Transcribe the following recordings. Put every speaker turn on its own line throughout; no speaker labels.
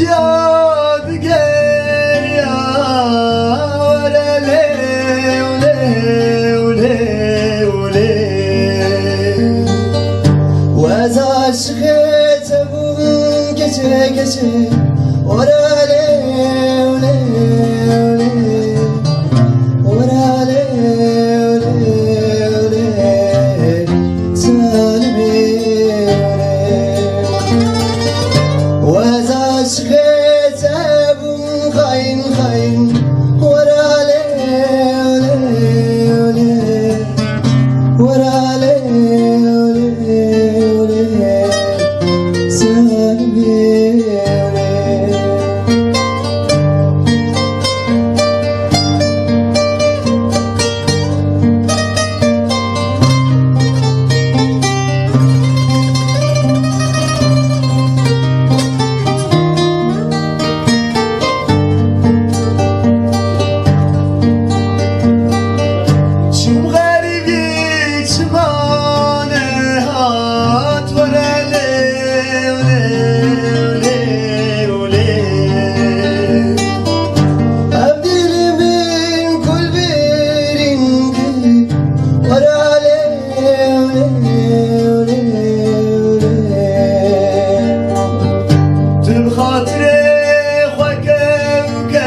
yadigar yar Ole ole ole ole. Vaz aşkı tabun gece gece Orale Deus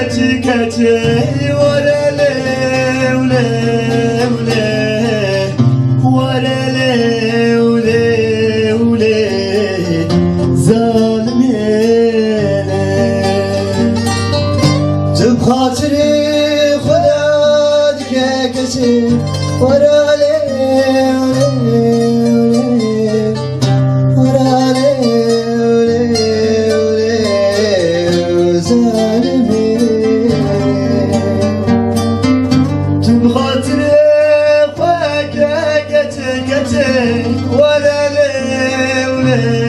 kaçı kaçı varele ule ule varele ule ule zalimene Tüm hatırı kula dike kaçı varele Yeah.